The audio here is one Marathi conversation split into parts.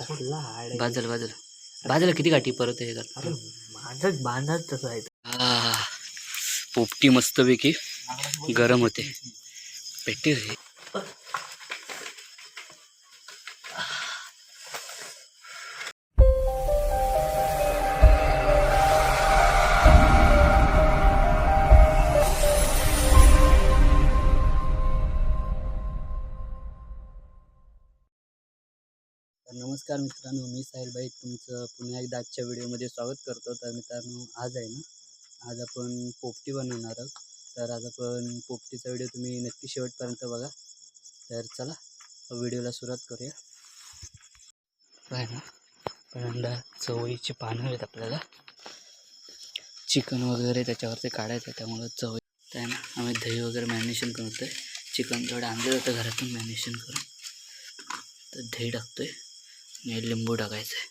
बाजल बाजल. बाजूला किती गाठी परत हे कर अरे माझंच बांधाच तसं आहे पोपटी मस्तपैकी गरम होते. पेटी रे. नमस्कार मित्रांनो मी साहिलबाई तुमचं पुन्हा एकदा आजच्या व्हिडिओमध्ये स्वागत करतो. तर मित्रांनो आज आहे ना आज आपण पोपटी बनवणार आहोत. तर आज आपण पोपटीचा व्हिडिओ तुम्ही नक्की शेवटपर्यंत बघा. तर चला व्हिडिओला सुरुवात करूया. काय ना पहिल्यांदा चवळीची पानं आहेत आपल्याला. चिकन वगैरे त्याच्यावरती काढायचं आहे त्यामुळं चवळी. तर आहे ना आम्ही दही वगैरे मॅरिनेशन करतो आहे चिकन थोडं आणलं जातं घरातून मॅरिनेशन करून. तर दही टाकतो आहे आणि लिंबू टाकायचं आहे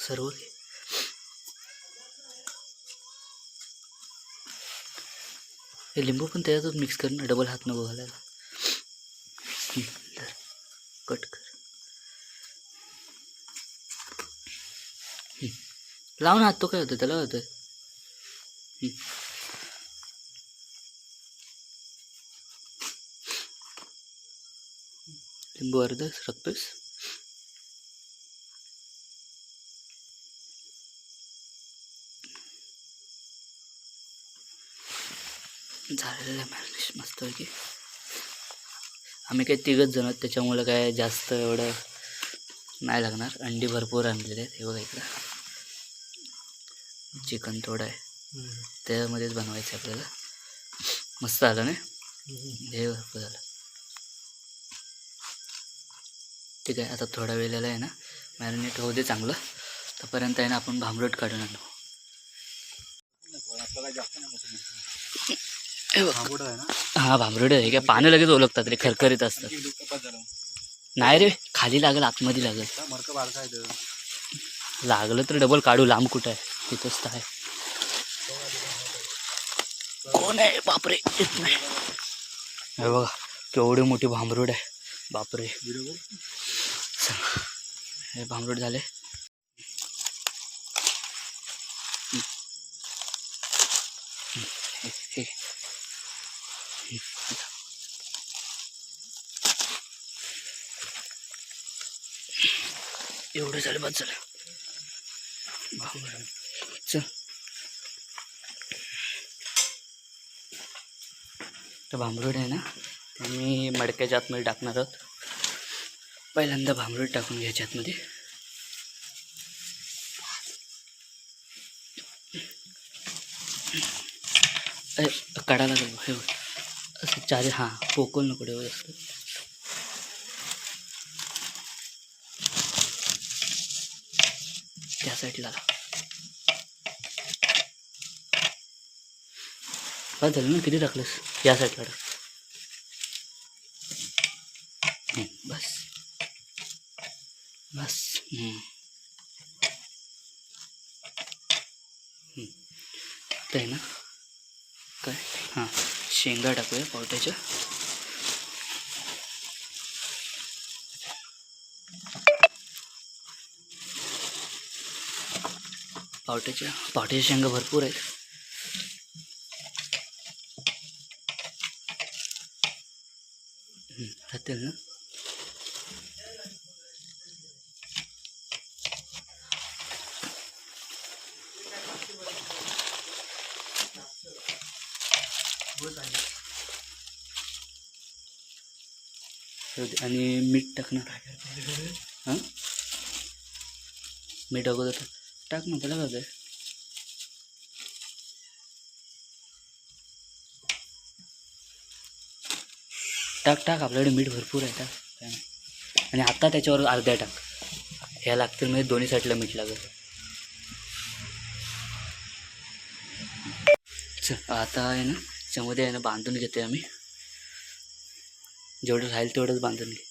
सर्व हे लिंबू पण त्याच्यातच मिक्स कर ना डबल हात नको घालायला कट कर. लावून लाव ना हात तो काय होतं त्याला होतं अर्ध टाकतोस झालेलं आहे मॅरिनेशन मस्तपैकी आम्ही काही तिघच जण आहोत त्याच्यामुळं काय जास्त एवढं नाही लागणार. अंडी भरपूर आणलेले आहेत हे बघा इकडं. चिकन थोडं आहे. त्यामध्येच बनवायचं आहे आपल्याला. मस्त झालं नाही हे भरपूर झालं ठीक आहे आता थोडा वेळेला आहे ना मॅरिनेट होऊ दे चांगलं. तोपर्यंत आहे ना आपण भांबरट काढून आणू. हे हा भांबरट आहे. काय पानं लगेच ओळखतात रे खरखरीत असतात. नाही रे खाली लागेल आतमध्ये लागेल. लागलं तर डबल काढू लांब कुठं आहे? तिथंच तर आहे. कोण आहे? बापरे येत नाही. हे बघा केवढी मोठी भांबरूड आहे. बापरे. हे भांबरूट झाले. एवढं झालं बस झालं. चल. तर भांबरूड आहे ना ते मी मडक्याच्या आतमध्ये टाकणार आहोत. पहिल्यांदा भांबरूड टाकून घ्यायच्या आतमध्ये काढायला काढा लागेल. हे असं चार हां पोकल नको असतं त्या साईडला बस झालं ना? किती टाकलंस? या साईडला टाक. बस. ते आहे ना काय? हां शेंगा टाकूया पावट्याच्या. पावट्याच्या पावट्याच्या शेंगा भरपूर आहेत. राहतील ना? त्याच्यामध्ये आणि मीठ टाकणार. हां? मीठ अगोदर टाक. ना त्याला काय टाक टाक. आपल्याकडे मीठ भरपूर आहे टाक. काय नाही. आणि आता त्याच्यावर अर्ध्या टाक. ह्या लागतील म्हणजे दोन्ही साईडला मीठ लागेल. चल आता आहे ना त्याच्यामध्ये आहे ना बांधून घेते आम्ही. जेवढं राहील तेवढंच बांधून घे.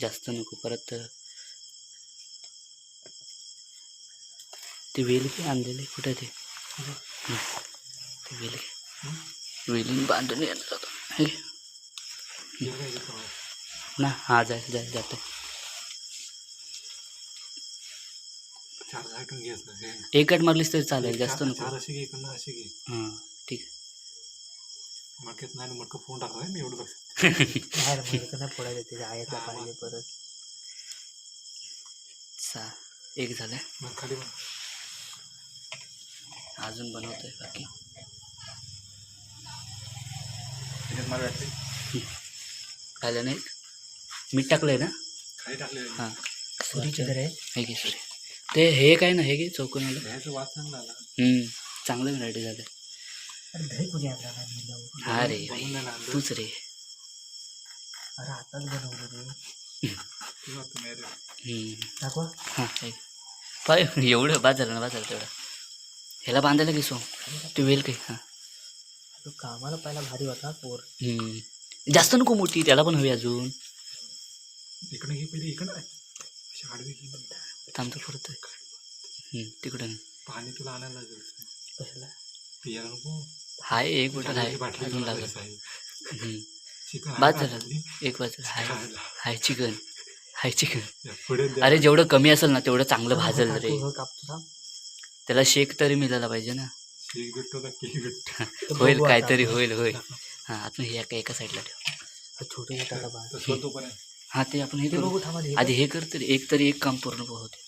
जास्त नको परत ते वेल की आणलेले कुठे ते. ते वेल घे. वेलीन बांधून येणार होतो. ना हा जाय जाय जाते. एक कट मारलीस तरी चालेल जास्त नको. हां ठीक मडक्यात नाही मडकं फोन टाकलाय मी एवढं लक्षात आहे बाहेर मला नाही फोडायचं ते आयातला पाहिजे परत. सा एक झालं. मग खाली. अजून बनवतोय बाकी. मला झालं नाही? मीठ टाकलंय ना? खाली टाकले हां. आहे. हे घे सॉरी. ते हे काय ना हे घे चौकोनाला ह्याचं वाद चांगला आला. हम्म, चांगलं व्हरायटी झालं अरे आणला नाही हा रे आणलं. तूच रे. अरे आताच बनवलं रे. हम्म. दाखवा. हां. पाय एवढं बाद झालं ना बाद झालं तेवढं. ह्याला बांधायला घे सो तू वेल काही हां. तो कामाला पहिला भारी होता पोर. हम्म. जास्त नको मोठी त्याला पण हवी अजून. इकडनं घे पहिले इकडं आहे अशी आडवी घे. थांबतो परत. तिकडं नाही. पाणी तुला आणायला लागेल. कशाला? पियाला नको. हाय एक बॉटल आहे अजून लागत बाद का झालं? एक बाजू हाय. हाय चिकन. हाय चिकन. अरे जेवढं कमी असेल ना तेवढं चांगलं भाजल रे. हो त्याला शेक तरी मिळायला पाहिजे ना. होईल काहीतरी आपण. होईल होईल. हां आता हे एका एका साईडला ठेव. हा छोटे हां. ते आपण हे करू. हे आधी हे कर तरी एक तरी एक काम पूर्ण होते.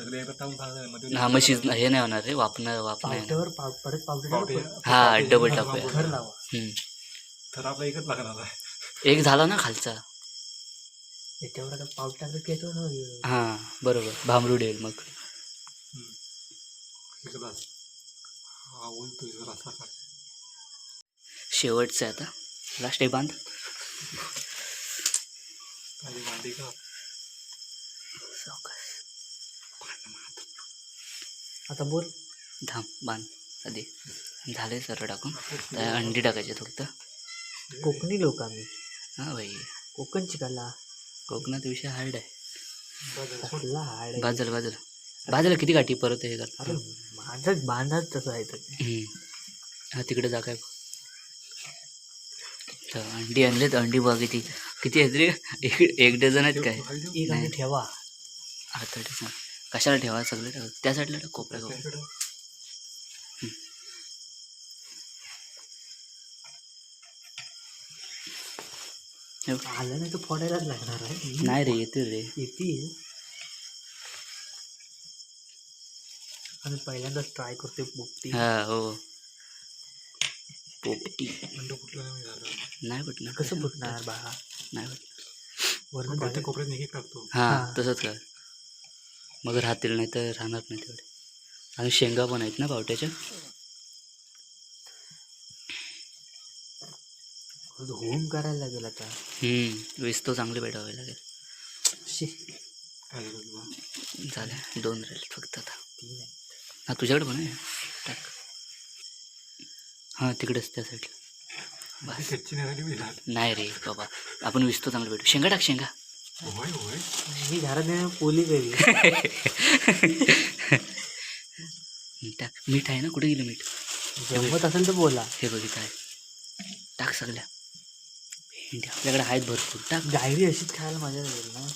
सगळे टाकून मध्ये हा मग शिज हे नाही होणार रे वापणं वापणं आहे ना. पावट्यावर पाव परत पावटे- पावटे हा, पावटे- डबल पावटे- टाकूया. पावटे- घर लावा. हम्म. तर आपला एकच लागणार आहे. एक झाला ना खालचा. याच्यावर आता टाकलं की ना हे. हां बरोबर. भांबरूड येईल मग. हा शेवटचं आहे आता. लास्ट एक बांध. काही का? सावकाश आता बोल. धाम बांध. आधी झाले सर्व टाकून. त्या अंडी टाकायचे फक्त. कोकणी लोक आम्ही. हां भाई कोकण चिकाला कोकणात विषय हार्ड आहे. आहे. बाजल बाजल. बाजूला किती गाठी परत हे कर अरे माझं बांधाच तसं आहे ते. हम्म. हा तिकडे जा काय. तर अंडी आणलेत. अंडी बघ किती किती आहेत रे? एक एक डझन आहेत काय? एक आणि ठेवा. आता आहे. कशाला ठेवा सगळे? टाक. त्या साईडला कोपऱ्या कोपऱ्या हे. आलं नाही तर फोडायलाच लागणार आहे. नाही रे येते रे. येतील आम्ही पहिल्यांदाच ट्राय करतोय पोपटी. हा हो. पोपटी. अंड कुठलं नाही नाही भेटणार. कसं फुटणार बा नाही भेटणार. वरून कोपऱ्यात एक एक टाकतो हा हा. तसंच कर. मग राहतील नाही तर राहणार नाही तेवढे. आणि शेंगा पण आहेत ना पावट्याच्या? होम करायला लागेल आता. हम्म वीस तो चांगले भेटावे लागेल. झालं दोन राहिले फक्त आता. हा तुझ्याकडे पण आहे? टाक. हां तिकडेच त्या साईडला नाही रे बाबा. आपण विसतो चांगलं भेटू शेंगा टाक शेंगा. मी घरात पोली हं, टाक मीठ आहे ना? कुठे गेलं मीठ? जमत असेल तर बोला. हे बघितलं आहे. टाक सगळ्या. भेंडी आपल्याकडे आहेत भरपूर. टाक. डायरी अशीच खायला मजा येईल ना?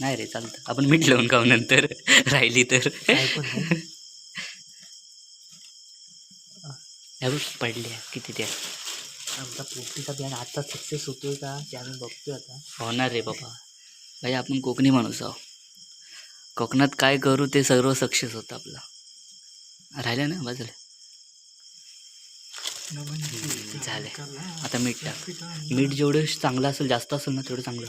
नाही रे चालतं. आपण मीठ लावून खाऊ नंतर. राहिली तर. काय पण नाही. हे बघ पडल्या किती त्या आमचा पोपटीचा प्लॅन आता सक्सेस होतोय का? ते आम्ही बघतोय आता. होणार रे बाबा. भाई आपण कोकणी माणूस आहो कोकणात काय करू ते सर्व सक्सेस होतं आपलं. राहिलं ना बाजूला? झालं. आता मीठ टाक. मीठ जेवढं चांगलं असेल जास्त असेल ना तेवढं चांगलं.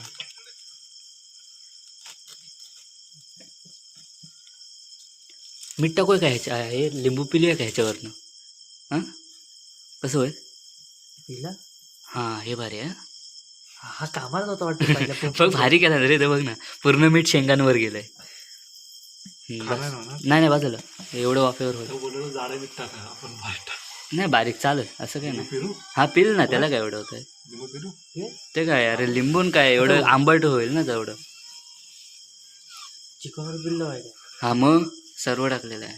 मीठ टाकूया का ह्याच्या हे लिंबू पिलूया का ह्याच्यावरनं? हां? कसं होय तिला हां हे भारी आहे हं? हा कामाला होता वाटतं पोपटीचा. भारी केला रे ते बघ ना. पूर्ण मीठ शेंगांवर गेलंय. नाही नाही बाजूला एवढं वाफेवर होईल तो बोललो जाडं मीठ टाका आपण बाहेर टाक. नाही बारीक चालेल. असं काय नाही. हा पिल ना त्याला काय एवढं होतंय? हे? ते काय अरे लिंबून काय एवढं आंबट होईल ना तेवढं. चिकनवर बिल्लो आहे का हा मग? सर्व टाकलेलं आहे.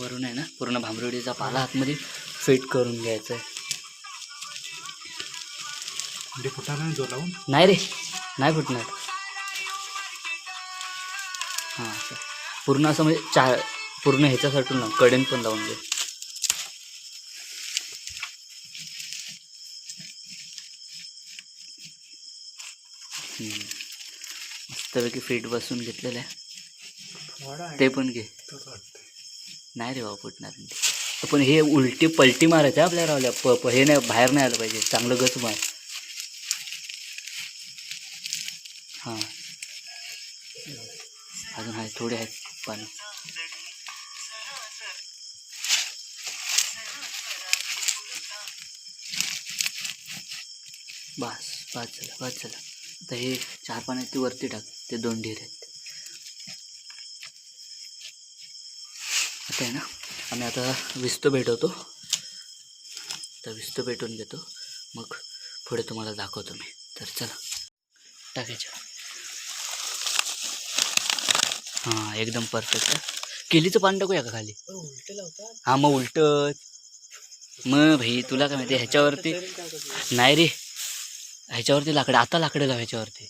वरून आहे ना पूर्ण भांबरुडीचा पाला आतमध्ये फिट करून घ्यायचा आहे म्हणजे फुटाला नाही जोर लावून नाही रे नाही फुटणार. हां असं. पूर्ण असं म्हणजे चार पूर्ण ह्याच्यासाठी ना कडेन पण लावून दे. मस्तपैकी फिट बसून घेतलेलं आहे. ते पण घे. नाही रे बाबा फुटणार. पण हे उलटी पलटी मारायचं आपल्या रावल्या प- हे नाही बाहेर नाही आलं पाहिजे. चांगलं गच मार. हां. अजून आहे थोडे आहेत पाणी. बस बस झालं बस झालं. तर हे चार पाण्यात ती वरती टाक ते दोन ढीर आहेत. आता आहे ना आम्ही आता विस्तो भेटवतो. तर विस्तो भेटून घेतो मग पुढे तुम्हाला दाखवतो मी. तर चला टाकायचं. हां एकदम परफेक्ट केलीचं पाणी टाकूया का खाली? उलटे हां मग उलटच मग भाई तुला काय माहिती ह्याच्यावरती? नाही रे. ह्याच्यावरती लाकडं आता लाकडं लाव ह्याच्यावरती.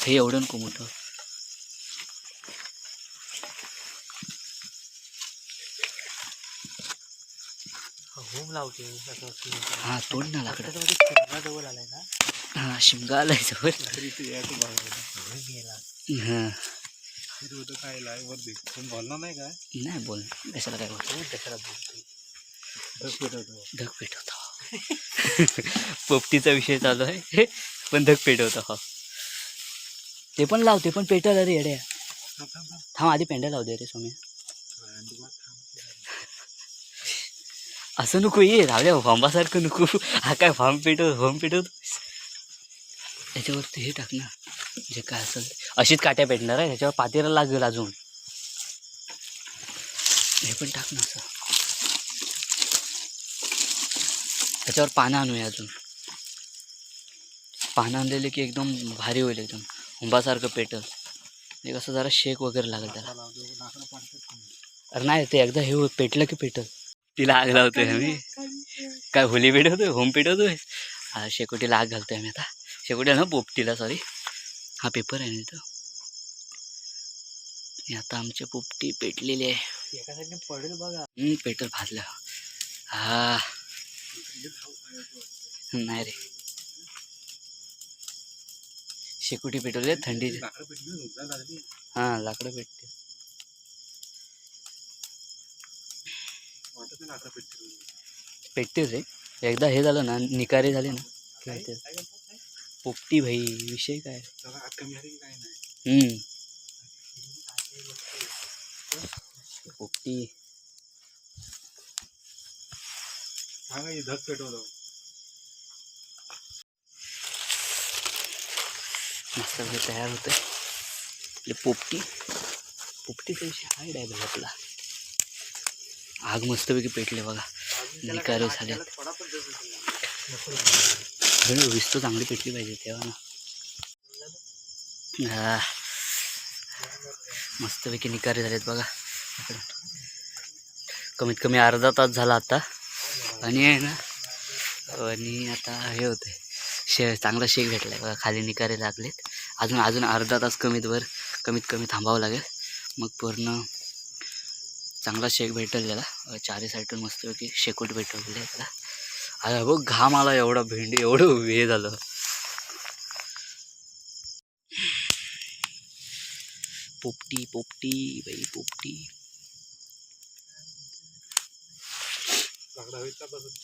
हे एवढं नको मोठं. होम लावते. हां तोड ना लाकडं. जवळ आलाय ना. हां शिमगा आलाय जवळ. हां. काय बोलणार नाही काय? नाही बोल कशाला काय बोल तो कशाला बोलतोय? धग पेटवतो. धग पेटवतो. पोपटीचा विषय चालू आहे. पण धग पेटवतो. हा. ते पण लाव ते पण पेटल अरे येड्या. थांब आधी पेंड्या लावू दे रे थांब असं नको ये रावल्या भांबासारखं नको. हा काय भांब पेटव भांब पेटवतो? त्याच्यावरती हे टाक ना. जे काय असेल अशीच काट्या पेटणार आहे त्याच्यावर पातेला लागेल अजून. हे पण टाक ना असं. त्याच्यावर पानं आणूया अजून. पानं आणलेले की एकदम भारी होईल एकदम. हुंबासारखं पेटल. हे कसं जरा शेक वगैरे लागेल त्याला. अरे नाही ते एकदा हे पेटलं की पेटल. तिला आग लावतोय आम्ही. काय होली पेटवतोय होम पेटवतोय शेकोटीला आग घालतोय आम्ही आता. शेकोटीला ना पोपटीला सॉरी हा पेपर आहे ना इथं. आता आमची पोपटी पेटलेली आहे. एका साईडने पडेल बघा. पेट्रोल भाजलं. हा. नाही रे. शेकोटी पेटवली थंडी. पेटली हा लाकडं पेटते वाटत नाही लाकडं पेटली पेटते रे. एकदा हे झालं ना निकारे झाले ना पोपटी भाई विषय काय? हम्म. पोपटी. धग हे तयार होतं आपली पोपटी. पोपटीचा विषय आहे बघा आपला. आग मस्तपैकी पेटले बघा. निकारे झाले. कारण विस्तो चांगली पेटली पाहिजे तेव्हा ना. हा. मस्तपैकी निकारे झालेत बघा. कमीत कमी अर्धा तास झाला आता. आणि आहे ना आणि आता हे होते शे चांगला शेक भेटला बघा. खाली निकारे लागलेत. अजून अजून अर्धा तास कमीत वर कमीत कमी थांबावं लागेल. मग पूर्ण चांगला शेक भेटेल त्याला. चारी साईडून मस्तपैकी शेकोट भेटवलेलं आहे त्याला. अरे बघ घाम आला एवढा भेंडी एवढं हे झालं. पोपटी पोपटी बाई पोपटी.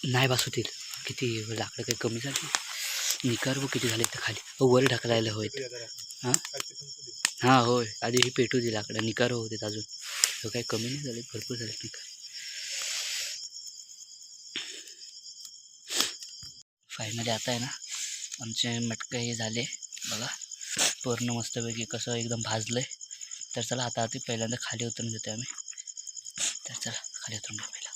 नाही बसवतील किती लाकडं काही कमी झाली? निकार बघ किती झाले तर खाली. वर ढकलायला होय. हां. हां होय. आधी ही पेटू दे लाकडं. निकार होते अजून. काही कमी नाही झाले भरपूर झाले निकार फायनली आता आहे ना आमचे मटकं हे झाले. बघा पूर्ण मस्तपैकी कसं एकदम भाजलं आहे तर चला आता आधी पहिल्यांदा खाली उतरून घेतो आम्ही. तर चला खाली उतरून घेऊ पहिला.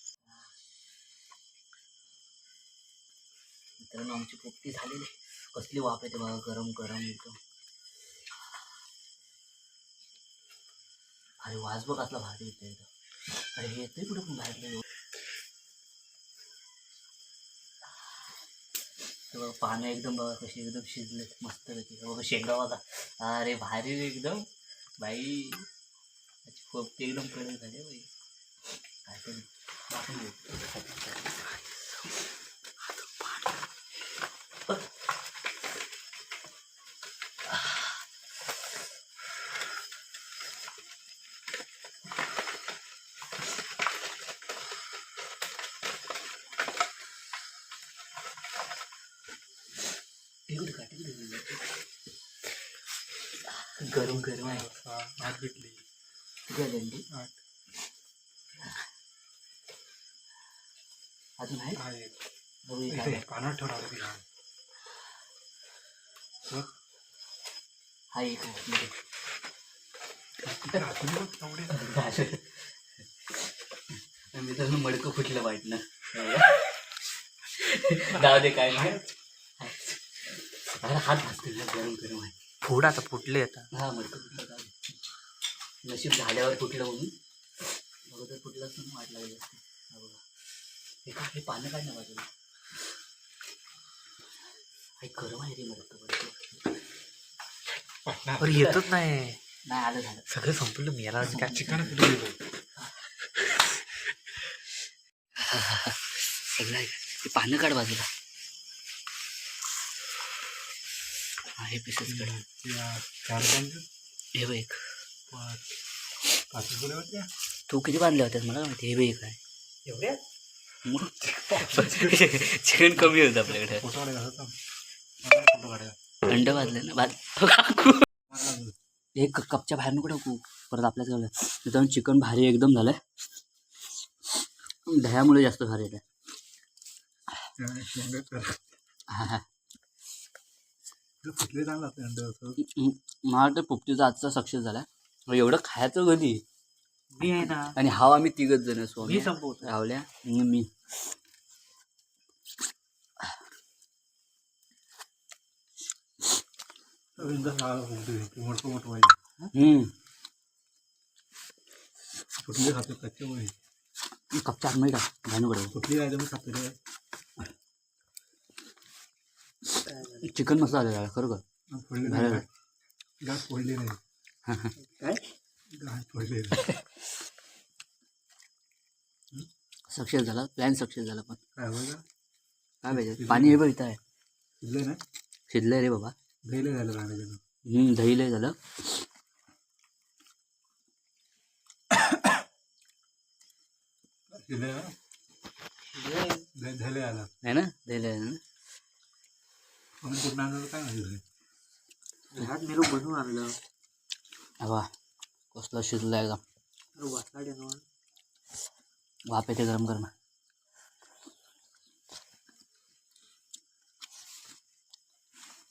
मित्रांनो आमची पोपटी झालेली. आहे. कसली वाफ येते बघा गरम गरम एकदम. अरे वाज बघ असला भारी येतोय अरे हे येते कुठे पण बाहेर? बघा पानं एकदम बघा कशी एकदम शिजले मस्त बघा शेंगा बघा. अरे भारी एकदम. बाई खूप एकदम कडक झाली बाई. काय गरम गरम आहे. आठ भेटली गरंडी. आठ. अजून आहे. कानात ठेवणार ती लहान. बघ, हा एक तेवढे मित्रांनो मडकं फुटलं वाईटनं जाऊ दे काय नाही. अरे हात भाजतील ना गरम गरम आहे फोड आता फुटले आता. हा. नशीब झाल्यावर फुटलं म्हणून. अगोदर फुटलं असतं ना वाट लागली असती. हा बघा. हे काय हे पानं मडकं पटणार अरे येतच नाही. नाही आलं झालं. सगळं संपलं मेला काय चिकन कुठे गेलो? सगळं आहे ते पानं काढ बाजूला. हा हे पिसेस त्या चार हे बघ एक. पाच. होत्या तू किती बांधले होत्यास मला माहिती हे बघ एक आहे. एवढ्या चिकन कमी होतं आपल्याकडे. फोटो होता काढायला. अंड भाजले ना. भाज एक कपच्या बाहेर नको टाकू. परत आपल्याच झालं मित्रांनो चिकन भारी एकदम झालंय. दह्यामुळे जास्त भारी येतं हा हा. फुटले चांगला अंड असं. मला वाटतं पोपटीचा आजचा सक्सेस झाला एवढं खायचं कधी? मी आहे ना. आणि हाव आम्ही तिघच जण सोम्या मी संपवतो रावल्या आणि मी. फुटते मोठं मोठं पाहिजे हम्म. फुटले खाते कच्चे आतमध्ये टाक भानूकडे फुटली आहे तर मी खाते रे. चिकन मस्त झालेलं आहे फोडले भारी नाही. गाठ फोडली नाही. काय? गाठ फोडली नाही. सक्सेस झाला प्लॅन सक्सेस झाला पण. काय बघा काय पाहिजे पाणी हे बघित आहे. शिजले ना? शिजलंय रे बाबा. दहीला झालं हम्म दही लय झालं. शिजले ना? दही झाले आला आहे ना? दही लय झालं ना? पूर्ण आणलं काय माहिती हात? मेलो बनवून आणलं. हवा कसला शिजला एकदम. अरे वाटला ना वाफ येते गरम गरम.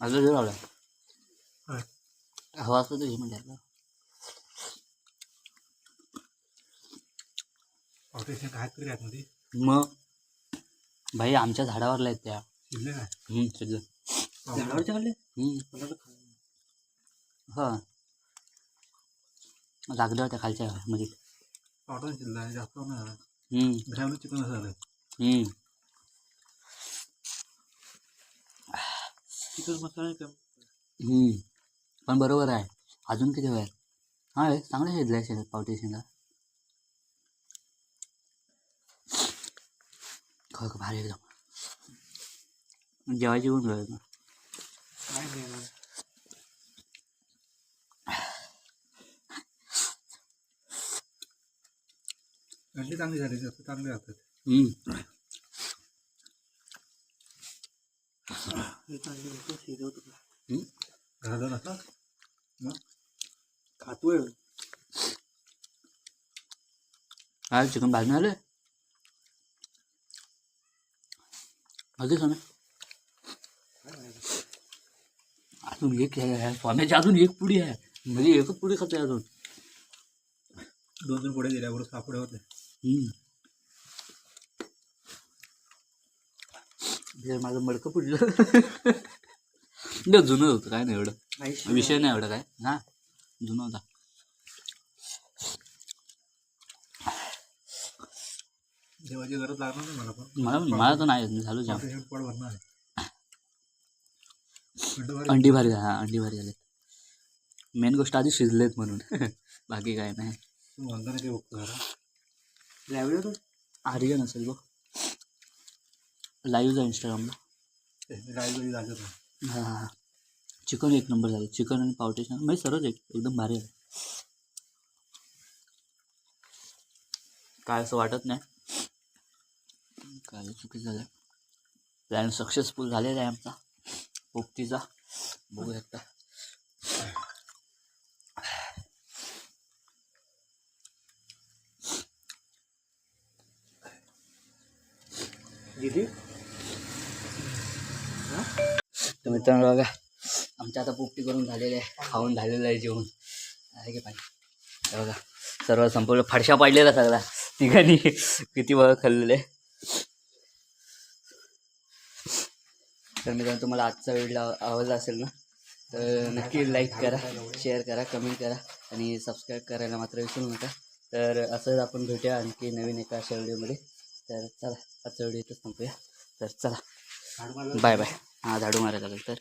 अजून जेवढं हवा असतो म्हणजे. ऑपरेशन काय तरी मग? भाई आमच्या झाडावर आहेत त्या. शिजले काय? हम्म शिजलं हा. होत्या खालच्या मध्ये. पावडर आहे जास्त नाही झाला. हम्म. दह्यामध्ये चिकन असं झालं. हम्म. चिकन मसाला. पण बरोबर आहे. अजून किती वेळ? आहे? हा रे चांगलं शिजलं आहे शेतात पावटी शेंगा. खरं भारी एकदम. जेवायची होऊन जाईल अंडी चांगली झाली जास्त चांगले राहतात असतात मग? खातोय. काय चिकन भाजून आलं अगदी सोने अजून एक ह्या अजून एक पुडी आहे. म्हणजे एकच पुडी खाते अजून. दोन दोन पुढे दिल्या बरोबर सापुडे होते. माझं मडकं पुढलं. जुनं होतं काय नाही एवढं. विषय नाही एवढं काय. हा जुनं होता. देवाची गरज लागणार नाही मला पण. मला मला तर नाही झालं जाम पोट भरणार अंडी भारी झाली हा अंडी भारी झालेत मेन गोष्ट आधी शिजलेत म्हणून. बाकी काय नाही. तू म्हणता ना ते बघतो जरा आर्यन असेल बघ. लाईव्ह जा इंस्टाग्रामला. हां हां चिकन एक नंबर झाले. चिकन आणि पावटेशन म्हणजे सर्वच एक एकदम भारी आहे. काय असं वाटत नाही. काय चुकीचं झालं प्लॅन सक्सेसफुल झालेला आहे आमचा. पोपटीचा बघू शकता दिदी? तर मित्रांनो बघा आमच्या आता पोपटी करून झालेलं आहे खाऊन झालेलं आहे जेवण. आहे की पाणी? बघा सर्व संपूर्ण फडशा पाडलेला सगळा. तिघांनी किती बघा खाल्लेले तर मित्रांनो तुम्हाला आजचा व्हिडिओ आवडला असेल ना तर नक्की लाईक करा शेअर करा कमेंट करा आणि सबस्क्राईब करायला मात्र विसरू नका. तर असंच आपण भेटूया आणखी नवीन एका अशा व्हिडिओमध्ये. तर चला आजचा व्हिडिओ इथंच संपूया तर चला बाय बाय हां झाडू मारायला लागेल तर.